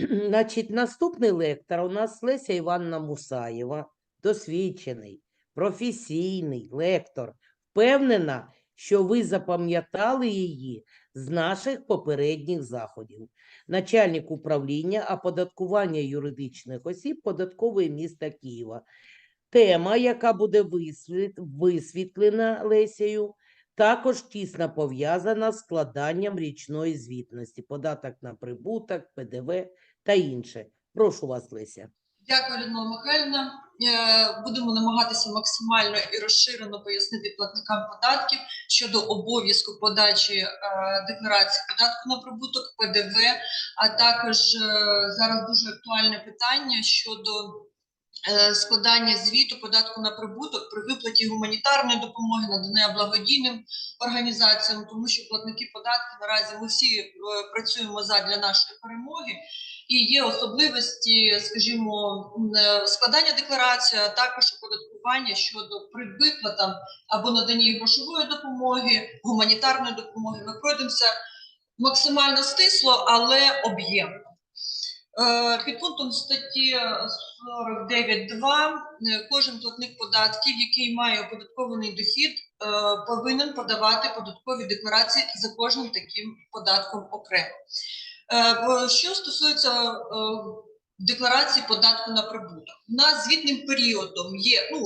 Значить, наступний лектор у нас Леся Івановна Мусаєва, досвідчений, професійний лектор. Впевнена, що ви запам'ятали її з наших попередніх заходів. Начальник управління оподаткування юридичних осіб податкової міста Києва. Тема, яка буде висвітлена Лесею, також тісно пов'язана з складанням річної звітності, податок на прибуток, ПДВ та інше. Прошу вас, Леся. Дякую, Людмила Михайлівна. Е, Будемо намагатися максимально і розширено пояснити платникам податків щодо обов'язку подачі е, декларації податку на прибуток, ПДВ, а також е, зараз дуже актуальне питання щодо складання звіту податку на прибуток при виплаті гуманітарної допомоги, надання благодійним організаціям, тому що платники податків наразі ми всі е, працюємо задля нашої перемоги. І є особливості, скажімо, е, складання декларації, а також оподаткування щодо при виплатам або наданні грошової допомоги, гуманітарної допомоги. Ми пройдемося максимально стисло, але об'ємно. Е, Під пунктом статті 49.2 е, кожен платник податків, який має оподаткований дохід, е, повинен подавати податкові декларації за кожним таким податком окремо. Що стосується декларації податку на прибуток, у нас звітним періодом є ну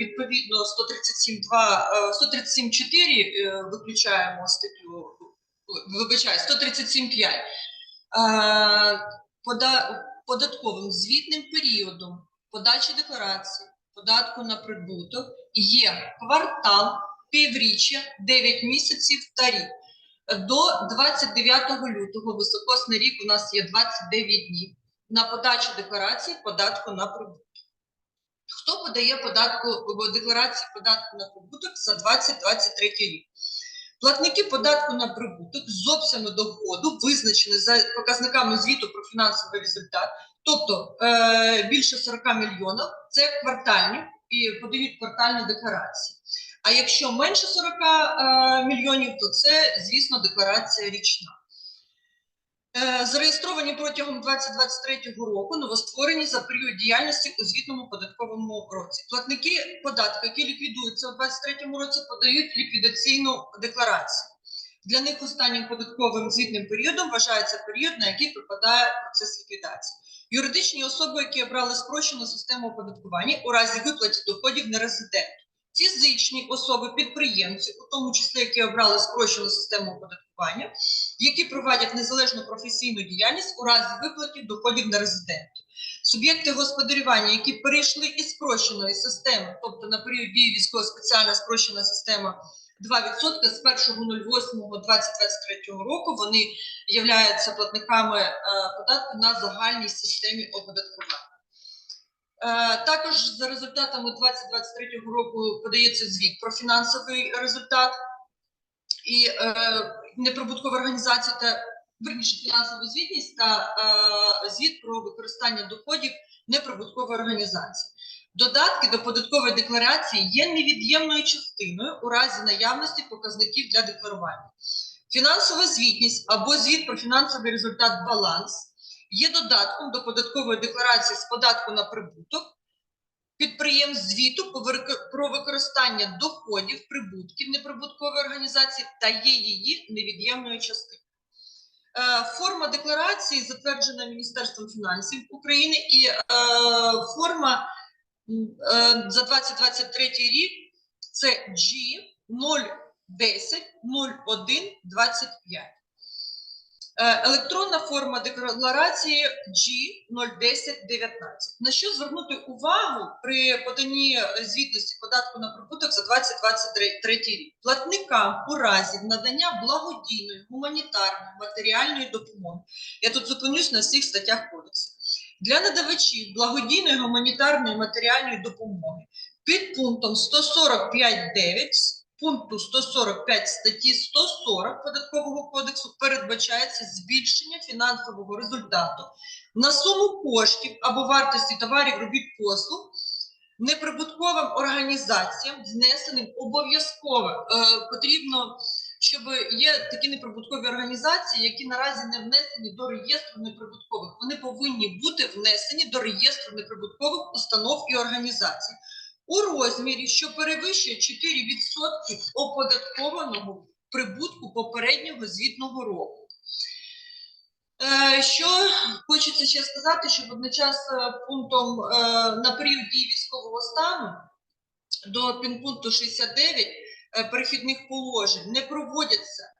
відповідно 137.2, е, 137.4 е, виключаємо статтю, вибачаю, 137.5. Пода- Податковим звітним періодом подачі декларації податку на прибуток є квартал, півріччя, 9 місяців та рік. До 29 лютого високосний рік у нас є 29 днів на подачу декларації податку на прибуток. Хто подає податку декларації податку на прибуток за 2023 рік? Платники податку на прибуток з обсягу доходу визначені за показниками звіту про фінансовий результат, тобто е, більше 40 мільйонів це квартальні і подають квартальні декларації. А якщо менше 40 е, мільйонів, то це, звісно, декларація річна. Е, Зареєстровані протягом 2023 року новостворені за період діяльності у звітному податковому році. Платники податку, які ліквідуються у 2023 році, подають ліквідаційну декларацію. Для них останнім податковим звітним періодом вважається період, на який припадає процес ліквідації. Юридичні особи, які обрали спрощену систему оподаткування у разі виплаті доходів нерезиденту. Фізичні особи, підприємці, у тому числі які обрали спрощену систему оподаткування, які проводять незалежну професійну діяльність у разі виплаті доходів нерезиденту. Суб'єкти господарювання, які перейшли із спрощеної системи, тобто на період дії військово спеціальна спрощена система 2% з 1.08.2023 року вони являються платниками е, податку на загальній системі оподаткування. Е, Також за результатами 2023 року подається звіт про фінансовий результат і е, неприбуткова організація та верніше фінансову звітність та е, звіт про використання доходів неприбуткової організації. Додатки до податкової декларації є невід'ємною частиною у разі наявності показників для декларування. Фінансова звітність або звіт про фінансовий результат баланс є додатком до податкової декларації з податку на прибуток підприємств звіту про використання доходів, прибутків неприбуткової організації та є її невід'ємною частиною. Е, Форма декларації затверджена Міністерством фінансів України і е, форма е, за 2023 рік це G 010 01 25. Е, Електронна форма декларації G01019. На що звернути увагу при поданні звітності податку на прибуток за 2023 рік? Платникам у разі надання благодійної, гуманітарної, матеріальної допомоги. Я тут зупинюсь на всіх статтях кодексу. Для надавачів благодійної гуманітарної матеріальної допомоги під пунктом 145.9 пункту 145 статті 140 податкового кодексу передбачається збільшення фінансового результату на суму коштів або вартості товарів робіт послуг неприбутковим організаціям, знесеним обов'язково е, потрібно щоб є такі неприбуткові організації, які наразі не внесені до реєстру неприбуткових. Вони повинні бути внесені до реєстру неприбуткових установ і організацій у розмірі, що перевищує 4% оподаткованого прибутку попереднього звітного року. Е, Що хочеться ще сказати, що водночас е, пунктом е, на період дії військового стану до пункту 69 е, перехідних положень не проводяться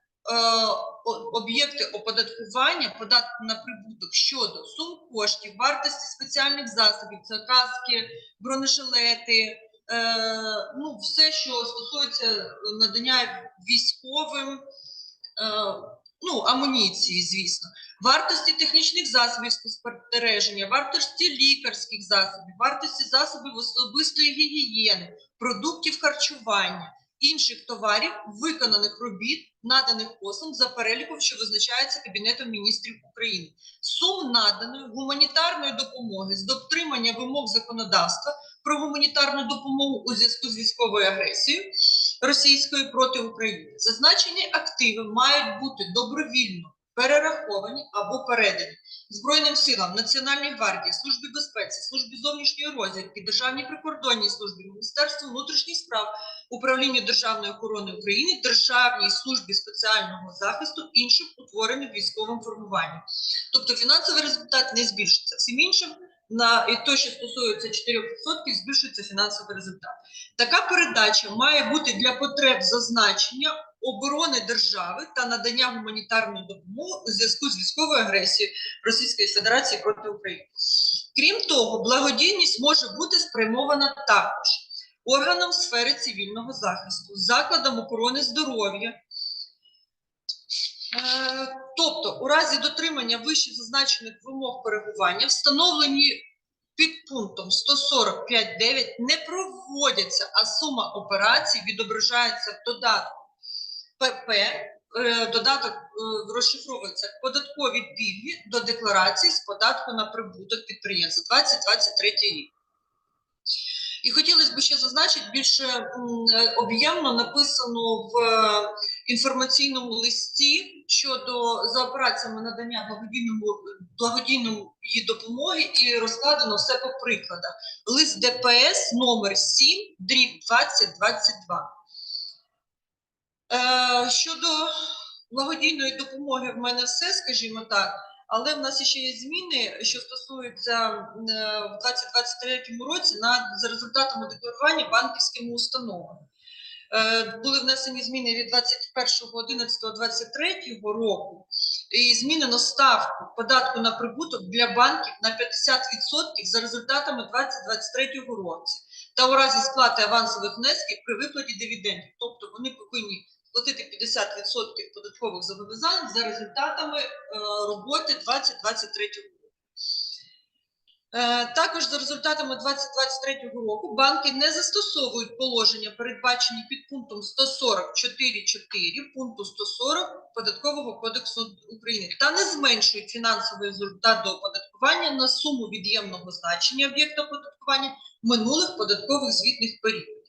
об'єкти оподаткування податку на прибуток щодо сум коштів, вартості спеціальних засобів, це каски, бронежилети, е, ну, все, що стосується надання військовим, е, ну, амуніції, звісно, вартості технічних засобів спостереження, вартості лікарських засобів, вартості засобів особистої гігієни, продуктів харчування, інших товарів, виконаних робіт, наданих послуг за переліком, що визначається Кабінетом міністрів України. Сум наданої гуманітарної допомоги з дотримання вимог законодавства про гуманітарну допомогу у зв'язку з військовою агресією Російської проти України. Зазначені активи мають бути добровільно перераховані або передані Збройним силам, Національній гвардії, Службі безпеці, Службі зовнішньої розвідки, Державній прикордонній службі, Міністерству внутрішніх справ, Управлінню Державної охорони України, Державній службі спеціального захисту іншим утвореним військовим формуванням. Тобто фінансовий результат не збільшиться. Всім іншим на і то, що стосується 4%, збільшується фінансовий результат. Така передача має бути для потреб зазначення оборони держави та надання гуманітарної допомоги у зв'язку з військовою агресією Російської Федерації проти України. Крім того, благодійність може бути спрямована також органам сфери цивільного захисту, закладам охорони здоров'я. Е, Тобто, у разі дотримання вище зазначених вимог коригування, встановлені під пунктом 145.9 не проводяться, а сума операцій відображається в додатку ПП. е, Додаток е, розшифровується податкові пільги до декларації з податку на прибуток підприємства 2023 рік. І хотілося б ще зазначити, більше е, об'ємно написано в інформаційному листі щодо за операціями надання благодійному благодійної допомоги і розкладено все по прикладах. Лист ДПС номер 7, дріб 2022. Е, щодо благодійної допомоги в мене все, скажімо так. Але в нас ще є зміни, що стосуються е, в 2023 році на за результатами декларування банківськими установами. Е, Були внесені зміни від 21.11.23 року і змінено ставку податку на прибуток для банків на 50% за результатами 2023 року та у разі сплати авансових внесків при виплаті дивідендів. Тобто вони повинні платити 50% податкових зобов'язань за результатами е, роботи 2023 року. Е, Також за результатами 2023 року банки не застосовують положення, передбачені під пунктом 144.4 пункту 140 Податкового кодексу України, та не зменшують фінансовий результат до оподаткування на суму від'ємного значення об'єкта оподаткування минулих податкових звітних періодів.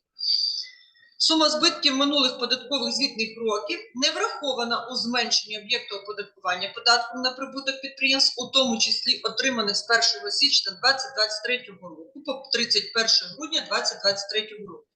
Сума збитків минулих податкових звітних років не врахована у зменшенні об'єкту оподаткування податком на прибуток підприємств, у тому числі отриманих з 1 січня 2023 року по 31 грудня 2023 року.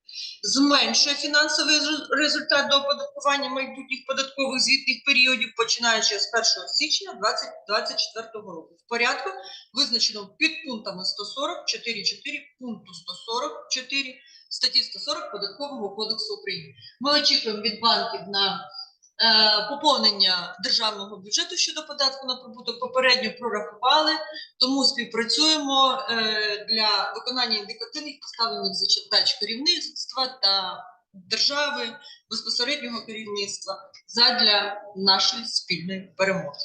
Зменшує фінансовий результат до оподаткування майбутніх податкових звітних періодів, починаючи з 1 січня 2024 року. В порядку, визначеному під пунктами 140, 4.4 пункту 144 статті 140 Податкового кодексу України. Ми очікуємо від банків на е, поповнення державного бюджету щодо податку на прибуток. Попередньо прорахували, тому співпрацюємо е, для виконання індикативних поставлених зачитач керівництва та держави безпосереднього керівництва задля нашої спільної перемоги.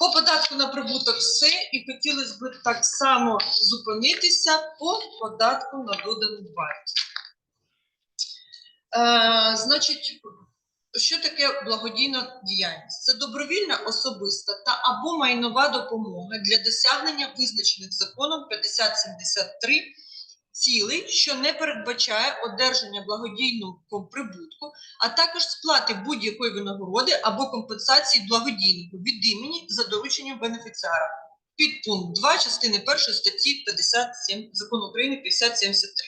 По податку на прибуток все, і хотілося б так само зупинитися по податку на додану вартість. Е, значить, що таке благодійна діяльність? Це добровільна особиста та або майнова допомога для досягнення визначених законом 5073 цілий, що не передбачає одержання благодійного прибутку, а також сплати будь-якої винагороди або компенсації благодійнику від імені за дорученням бенефіціара. Підпункт 2 частини 1 статті 57 Закону України 5073.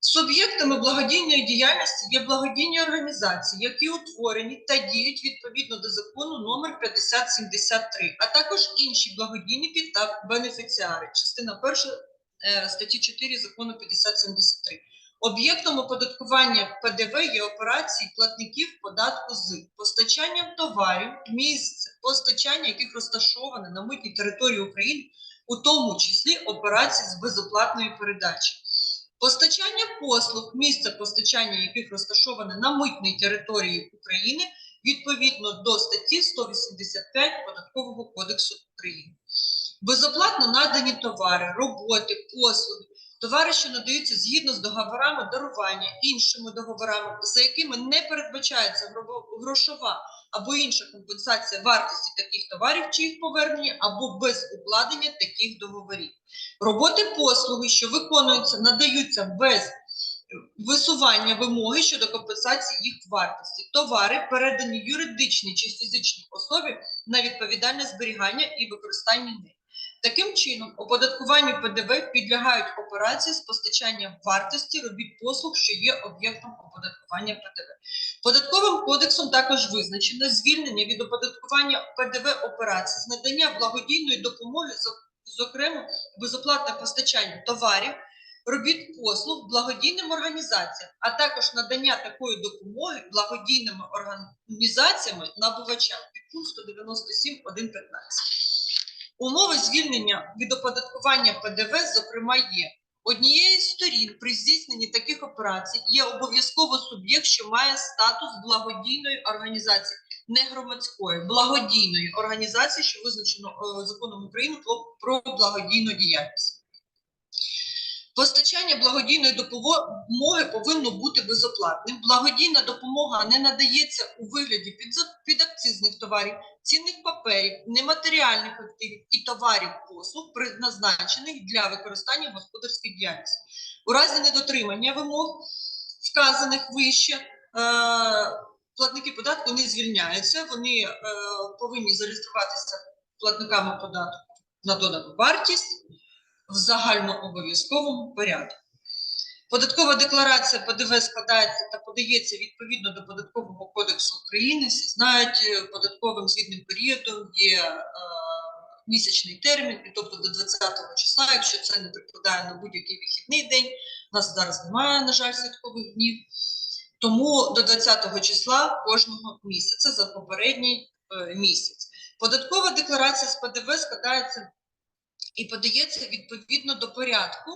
Суб'єктами благодійної діяльності є благодійні організації, які утворені та діють відповідно до закону номер 5073, а також інші благодійники та бенефіціари. Частина 1 е, статті 4 закону 5073. Об'єктом оподаткування ПДВ є операції платників податку з постачанням товарів, місце постачання яких розташоване на митній території України, у тому числі операції з безоплатної передачі. Постачання послуг, місце постачання яких розташоване на митній території України відповідно до статті 185 Податкового кодексу України. Безоплатно надані товари, роботи, послуги, товари, що надаються згідно з договорами дарування, іншими договорами, за якими не передбачається грошова або інша компенсація вартості таких товарів чи їх повернення, або без укладення таких договорів. Роботи послуги, що виконуються, надаються без висування вимоги щодо компенсації їх вартості. Товари передані юридичній чи фізичній особі на відповідальне зберігання і використання неї. Таким чином, оподаткуванню ПДВ підлягають операції з постачання вартості робіт послуг, що є об'єктом оподаткування ПДВ. Податковим кодексом також визначено звільнення від оподаткування ПДВ операцій з надання благодійної допомоги, зокрема безоплатне постачання товарів, робіт послуг благодійним організаціям, а також надання такої допомоги благодійними організаціями набувачам. Підпункт 197 1.15. Умови звільнення від оподаткування ПДВ, зокрема, є однією з сторін при здійсненні таких операцій є обов'язково суб'єкт, що має статус благодійної організації, не громадської, благодійної організації, що визначено е, законом України про, про благодійну діяльність. Постачання благодійної допомоги повинно бути безоплатним. Благодійна допомога не надається у вигляді підакцизних товарів, цінних паперів, нематеріальних активів і товарів послуг, предназначених для використання в господарській діяльності. У разі недотримання вимог, вказаних вище, е, платники податку не звільняються, вони е, повинні зареєструватися платниками податку на додану вартість в загальнообов'язковому порядку. Податкова декларація ПДВ складається та подається відповідно до Податкового кодексу України. Всі знають, е, податковим звітним періодом є е, місячний термін, і тобто до 20 числа, якщо це не припадає на будь-який вихідний день, у нас зараз немає, на жаль, святкових днів. Тому до 20 числа кожного місяця за попередній е, місяць. Податкова декларація з ПДВ складається і подається відповідно до порядку,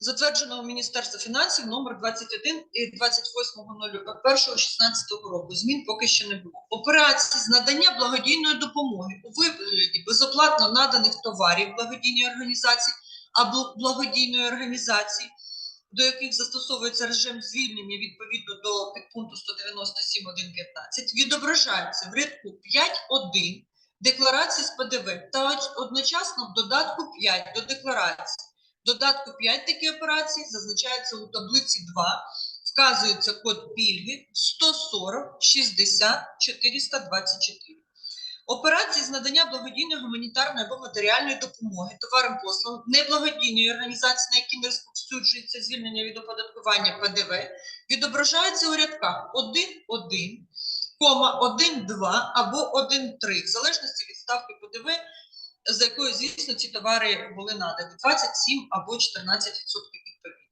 затвердженого Міністерства фінансів номер 21 і 28.01.16 року. Змін поки що не було. Операції з надання благодійної допомоги у вигляді безоплатно наданих товарів благодійній організації або благодійної організації, до яких застосовується режим звільнення відповідно до підпункту 197.1.15, відображаються в рядку 5.1 декларації з ПДВ та оч- одночасно в додатку 5 до декларації. В додатку 5 такі операції зазначаються у таблиці 2, вказується код пільги 140 60 424. Операції з надання благодійної гуманітарної або матеріальної допомоги товарам послугам неблагодійної організації, на які не розповсюджується звільнення від оподаткування ПДВ, відображаються у рядках 1.1, кома 1.2 або 1.3, в залежності від ставки ПДВ, за якою, звісно, ці товари були надані 27 або 14% відповідно.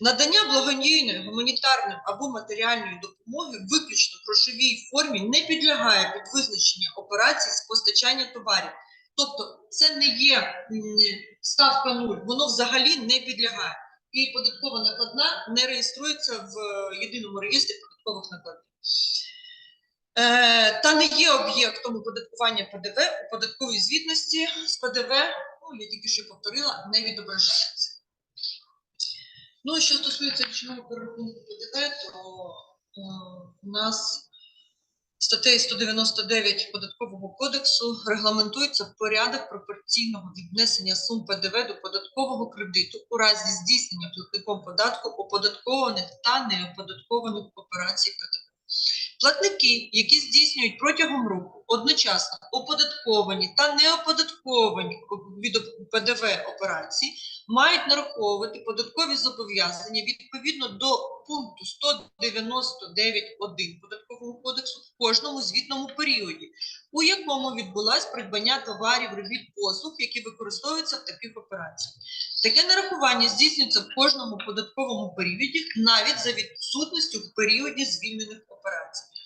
Надання благодійної, гуманітарної або матеріальної допомоги виключно в грошовій формі не підлягає під визначення операцій з постачання товарів. Тобто це не є ставка нуль, воно взагалі не підлягає. І податкова накладна не реєструється в е, єдиному реєстрі податкових накладних. Е, та не є об'єктом оподаткування ПДВ у податковій звітності з ПДВ, ну я тільки що повторила, не відображається. Ну, що стосується річного перерахунку ПДВ, то е, у нас Статтею 199 Податкового кодексу регламентується порядок пропорційного віднесення сум ПДВ до податкового кредиту у разі здійснення платником податку оподаткованих та неоподаткованих операцій ПДВ. Платники, які здійснюють протягом року одночасно оподатковані та неоподатковані від ПДВ операції, мають нараховувати податкові зобов'язання відповідно до пункту 199.1 Податкового кодексу в кожному звітному періоді, у якому відбулось придбання товарів, робіт, послуг, які використовуються в таких операціях. Таке нарахування здійснюється в кожному податковому періоді, навіть за відсутністю в періоді звільнених операцій.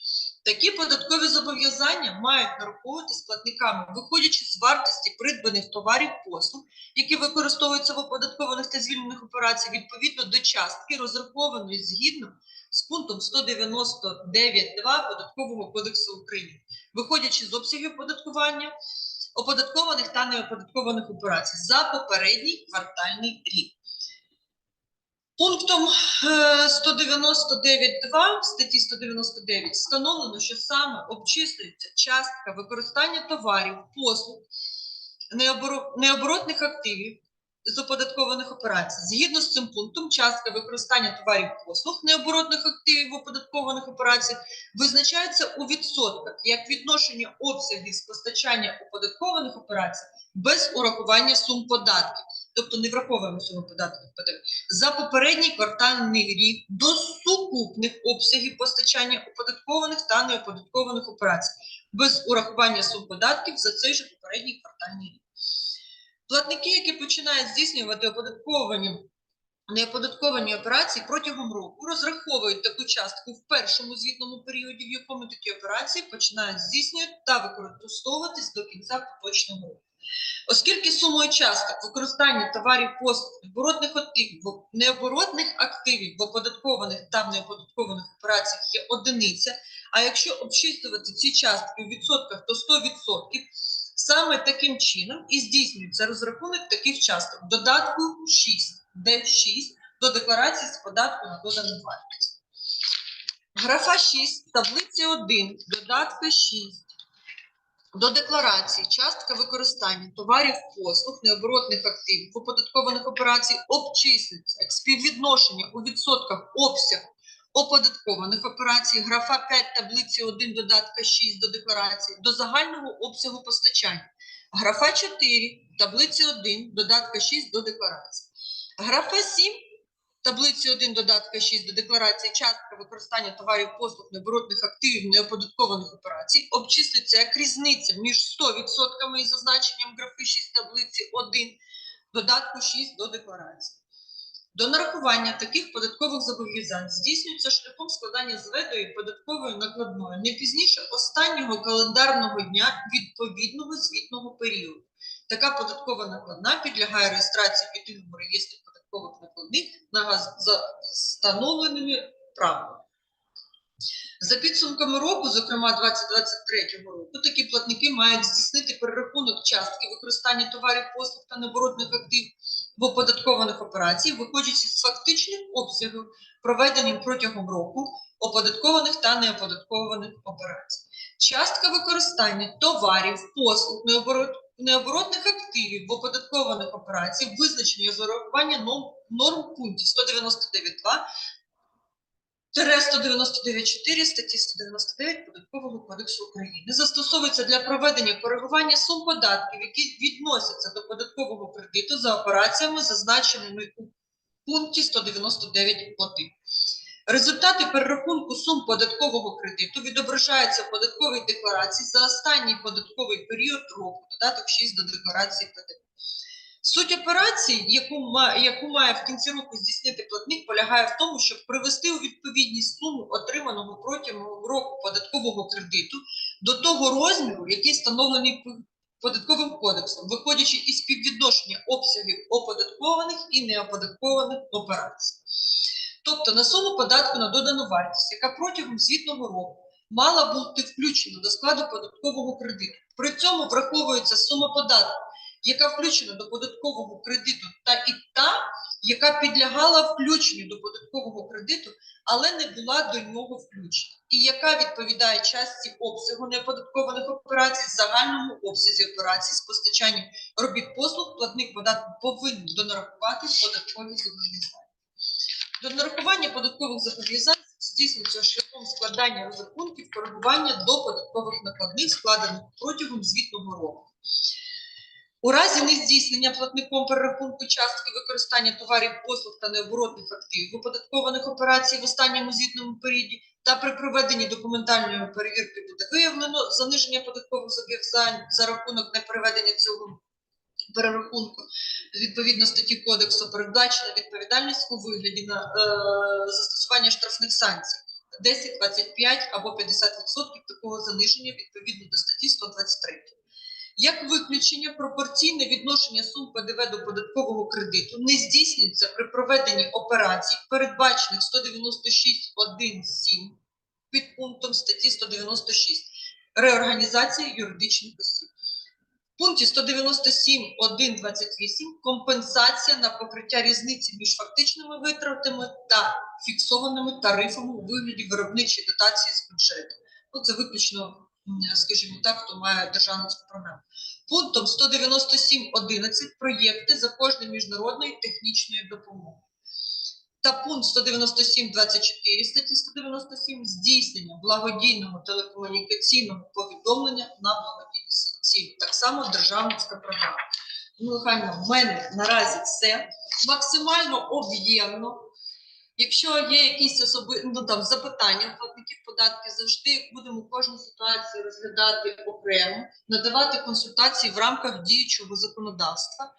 Такі податкові зобов'язання мають нараховуватись платниками, виходячи з вартості придбаних товарів послуг, які використовуються в оподаткованих та звільнених операцій відповідно до частки, розрахованої згідно з пунктом 199.2 Податкового кодексу України, виходячи з обсягів оподаткування оподаткованих та неоподаткованих операцій за попередній квартальний рік. Пунктом е, 199.2 статті 199 встановлено, що саме обчислюється частка використання товарів, послуг, необоротних активів з оподаткованих операцій. Згідно з цим пунктом, частка використання товарів послуг необоротних активів оподаткованих операціях визначається у відсотках як відношення обсягів з постачання оподаткованих операцій без урахування сум податків, тобто не враховуємо суми податків ПДВ, за попередній квартальний рік до сукупних обсягів постачання оподаткованих та неоподаткованих операцій без урахування сум податків за цей же попередній квартальний рік. Платники, які починають здійснювати оподатковані неоподатковані операції протягом року, розраховують таку частку в першому звітному періоді, в якому такі операції починають здійснювати та використовуватись до кінця поточного року. Оскільки сумою часток використання товарів послуг необоротних активів, необоротних активів в оподаткованих та неоподаткованих операціях є одиниця, а якщо обчислювати ці частки у відсотках, то 100%, саме таким чином і здійснюється розрахунок таких часток додатку 6, де 6 до декларації з податку на додану вартість. Графа 6, таблиці 1, додатка 6. До декларації частка використання товарів, послуг, необоротних активів оподаткованих операцій обчислюється як співвідношення у відсотках обсяг оподаткованих операцій, графа 5 таблиці 1 додатка 6 до декларації до загального обсягу постачання, графа 4 таблиці 1 додатка 6 до декларації, графа 7 таблиці 1 додатка 6 до декларації частка використання товарів, послуг, необоротних активів, неоподаткованих операцій обчислюється як різниця між 100% і зазначенням графи 6 таблиці 1 додатку 6 до декларації. До нарахування таких податкових зобов'язань здійснюється шляхом складання зведої податкової накладної не пізніше останнього календарного дня відповідного звітного періоду. Така податкова накладна підлягає реєстрації в єдиному реєстрі податкових накладних за встановленими правилами. За підсумками року, зокрема 2023 року, такі платники мають здійснити перерахунок частки використання товарів, послуг та необоротних активів в оподаткованих операцій, виходячи з фактичних обсягів, проведеним протягом року оподаткованих та неоподаткованих операцій. Частка використання товарів, послуг, необорот, необоротних активів в оподаткованих операціях визначені з урахування норм, пунктів 199.2 199.4 статті 199 Податкового кодексу України застосовується для проведення коригування сум податків, які відносяться до податкового кредиту за операціями, зазначеними у пункті 199.1. Результати перерахунку сум податкового кредиту відображаються в податковій декларації за останній податковий період року, додаток 6 до декларації ПДВ. Суть операції, яку, яку має в кінці року здійснити платник, полягає в тому, щоб привести у відповідність суму отриманого протягом року податкового кредиту до того розміру, який встановлений податковим кодексом, виходячи із співвідношення обсягів оподаткованих і неоподаткованих операцій. Тобто на суму податку на додану вартість, яка протягом звітного року мала бути включена до складу податкового кредиту. При цьому враховується сума податку, яка включена до податкового кредиту, та і та, яка підлягала включенню до податкового кредиту, але не була до нього включена. і яка відповідає частці обсягу неоподаткованих операцій загальному обсязі операцій з постачанням робіт послуг, платник податку повинен донарахувати податкові зобов'язання. До нарахування податкових зобов'язань здійснюється шляхом складання розрахунків коригування до податкових накладних, складених протягом звітного року. У разі нездійснення платником перерахунку частки використання товарів, послуг та необоротних активів оподаткованих операцій в останньому звітному періоді та при проведенні документальної перевірки буде виявлено заниження податкових зобов'язань за рахунок неприведення цього перерахунку відповідно статті кодексу передбачена відповідальність у вигляді на е, застосування штрафних санкцій 10, 25 або 50% такого заниження відповідно до статті 123. Як виключення, пропорційне відношення сум ПДВ до податкового кредиту не здійснюється при проведенні операцій, передбачених 196.1.7 під пунктом статті 196 реорганізація юридичних осіб. Пункті 197.1.28 компенсація на покриття різниці між фактичними витратами та фіксованими тарифами у вигляді виробничої дотації з бюджету. Ну, це виключно, скажімо так, хто має державницьку програму. Пунктом 197.11 проєкти за кожної міжнародної технічної допомоги. Та пункт 197.24 статті 197 здійснення благодійного телекомунікаційного повідомлення на благодійні цілі. Так само державницька програма. Михайло, в мене наразі все максимально об'ємно. Якщо є якісь особи, ну, там, запитання платників податків, завжди будемо кожну ситуацію розглядати окремо, надавати консультації в рамках діючого законодавства е,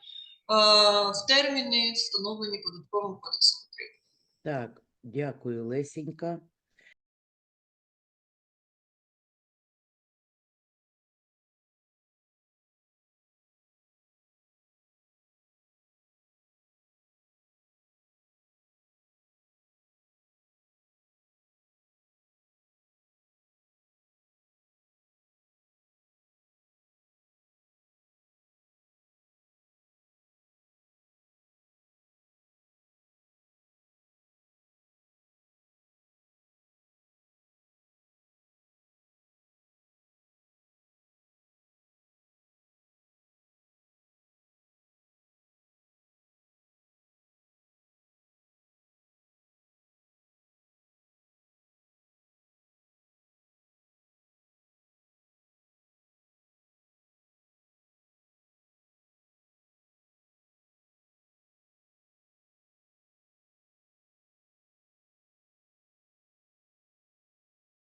в терміни, встановлені податковим кодексом України. Так, дякую, Лесенька.